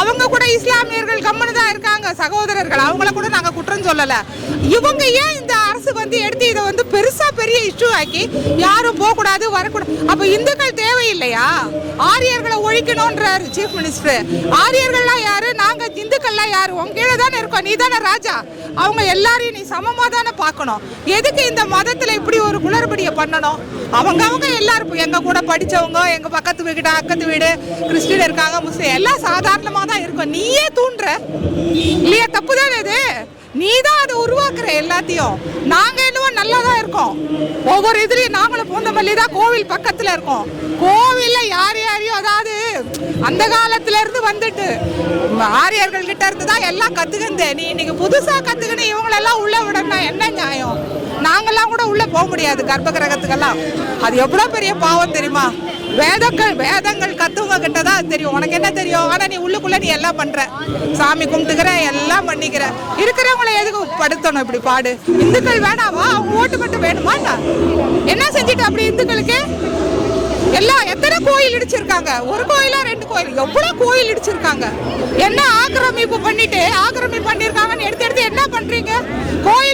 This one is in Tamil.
அவங்க கூட இஸ்லாமியர்கள் கம்மனு தான் இருக்காங்க சகோதரர்கள். அவங்கள கூட நாங்கள் குற்றம் சொல்லலை. இவங்க ஏன் இந்த அரசு வந்து எடுத்து இதை வந்து பெருசாக பெரிய இஷ்யூ ஆக்கி யாரும் போகக்கூடாது வரக்கூடாது அப்போ இந்துக்கள் தேவையில்லையா? ஆரியர்களை ஒழிக்கணுன்றார் சீஃப் மினிஸ்டர் ஆரியர்கள்லாம் யாரு இந்துக்கள்லாம் யார்? உங்க கீழே தானே இருக்கோம். நீ தானே ராஜா. அவங்க எல்லாரையும் நீ சமமாக தானே பார்க்கணும். எதுக்கு இந்த மதத்தில் இப்படி ஒரு குளறுபடியை பண்ணணும்? அவங்க அவங்க எல்லாரும் எங்கள் கூட படிச்சவங்க எங்கள் பக்கத்து வீடு அக்கத்து வீடு கிறிஸ்டின் இருக்காங்க முஸ்லீம் எல்லாம் சாதாரணமாக தான் இருக்கும். நீயே தூண்டுற. இல்லையா? தப்பு தானே இது? நீ தான் அதை உருவாக்குற எல்லாத்தையும். நாங்கள் என்னவோ நல்லா தான் இருக்கோம். ஒவ்வொரு இதுலேயும் நாங்களும் பூந்தமல்லி தான் கோவில் பக்கத்தில் இருக்கோம். கோவில்ல யார் யாரையும் அதாவது அந்த காலத்துல இருந்து வந்துட்டு ஆரியர்கள் கிட்ட இருந்து தான் எல்லாம் கத்துக்கிந்தேன் நீ இன்னைக்கு புதுசா கத்துக்கின்னு இவங்களெல்லாம் உள்ள விடணும் என்ன நியாயம்? நாங்கெல்லாம் கூட உள்ள போக முடியாது கர்ப்ப கிரகத்துக்கெல்லாம் அது எவ்வளோ பெரிய பாவம் தெரியுமா? வேதங்கள் வேதங்கள் கத்துவங்க கிட்ட தான் தெரியும். உனக்கு என்ன தெரியும்? ஆனால் நீ உள்ளுக்குள்ள நீ எல்லாம் பண்ற. சாமி கும்பிட்டுக்கிற எல்லாம் பண்ணிக்கிற. இருக்கிறவங்கள எதுக்கு படுத்தணும் இப்படி பாடு? இந்துக்கள் வேணாவா அவங்க ஓட்டு மட்டும் வேணுமா என்ன? என்ன செஞ்சுட்டு அப்படி இந்துக்களுக்கு? எல்லாம் எத்தனை கோயில் இடிச்சிருக்காங்க? ஒரு கோயிலா ரெண்டு கோயில்? எவ்வளவு கோயில் இடிச்சிருக்காங்க? என்ன ஆக்கிரமிப்பு பண்ணிட்டு ஆக்கிரமிப்பு பண்ணிருக்காங்கன்னு எடுத்து எடுத்து என்ன பண்றீங்க? கோயில்